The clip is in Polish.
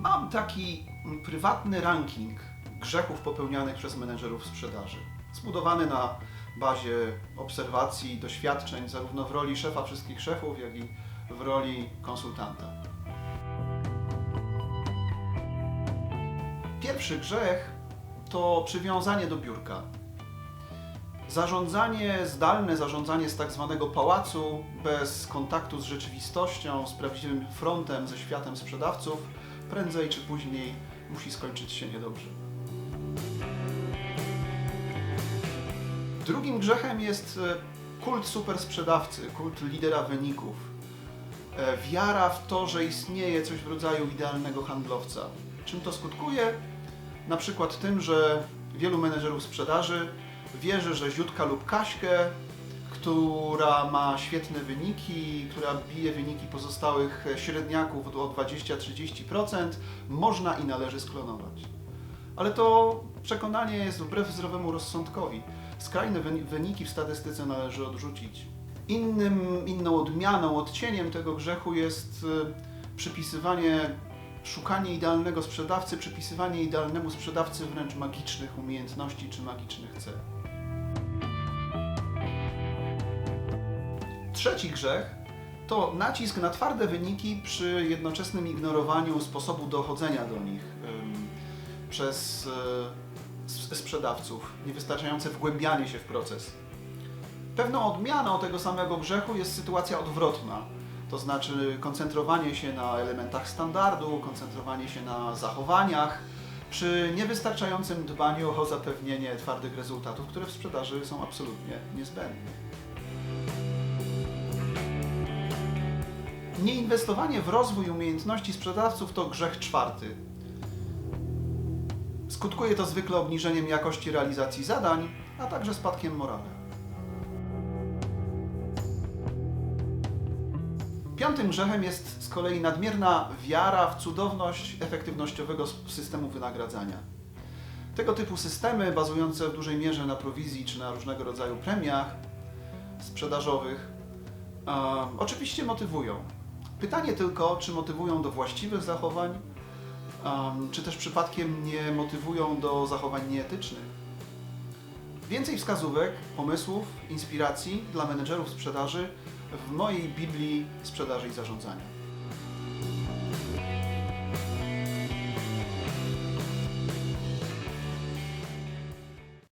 Mam taki prywatny ranking grzechów popełnianych przez menedżerów sprzedaży. Zbudowany na bazie obserwacji, doświadczeń, zarówno w roli szefa wszystkich szefów, jak i w roli konsultanta. Pierwszy grzech to przywiązanie do biurka. Zarządzanie zdalne, zarządzanie z tak zwanego pałacu, bez kontaktu z rzeczywistością, z prawdziwym frontem, ze światem sprzedawców, prędzej czy później musi skończyć się niedobrze. Drugim grzechem jest e, kult super sprzedawcy, kult lidera wyników. E, Wiara w to, że istnieje coś w rodzaju idealnego handlowca. Czym to skutkuje? Na przykład tym, że wielu menedżerów sprzedaży wierzy, że Ziutka lub Kaśkę, która ma świetne wyniki, która bije wyniki pozostałych średniaków o 20-30%, można i należy sklonować. Ale to przekonanie jest wbrew zdrowemu rozsądkowi. Skrajne wyni- wyniki w statystyce należy odrzucić. Innym, inną odmianą, odcieniem tego grzechu jest y, przypisywanie, szukanie idealnego sprzedawcy, przypisywanie idealnemu sprzedawcy wręcz magicznych umiejętności czy magicznych cech. Trzeci grzech to nacisk na twarde wyniki przy jednoczesnym ignorowaniu sposobu dochodzenia do nich przez s- sprzedawców, niewystarczające wgłębianie się w proces. Pewną odmianą tego samego grzechu jest sytuacja odwrotna, to znaczy koncentrowanie się na elementach standardu, koncentrowanie się na zachowaniach, przy niewystarczającym dbaniu o zapewnienie twardych rezultatów, które w sprzedaży są absolutnie niezbędne. Nieinwestowanie w rozwój umiejętności sprzedawców to grzech czwarty. Skutkuje to zwykle obniżeniem jakości realizacji zadań, a także spadkiem morale. Piątym grzechem jest z kolei nadmierna wiara w cudowność efektywnościowego systemu wynagradzania. Tego typu systemy, bazujące w dużej mierze na prowizji czy na różnego rodzaju premiach sprzedażowych, em, oczywiście motywują. Pytanie tylko, czy motywują do właściwych zachowań, em, czy też przypadkiem nie motywują do zachowań nieetycznych. Więcej wskazówek, pomysłów, inspiracji dla menedżerów sprzedaży w mojej Biblii sprzedaży i zarządzania.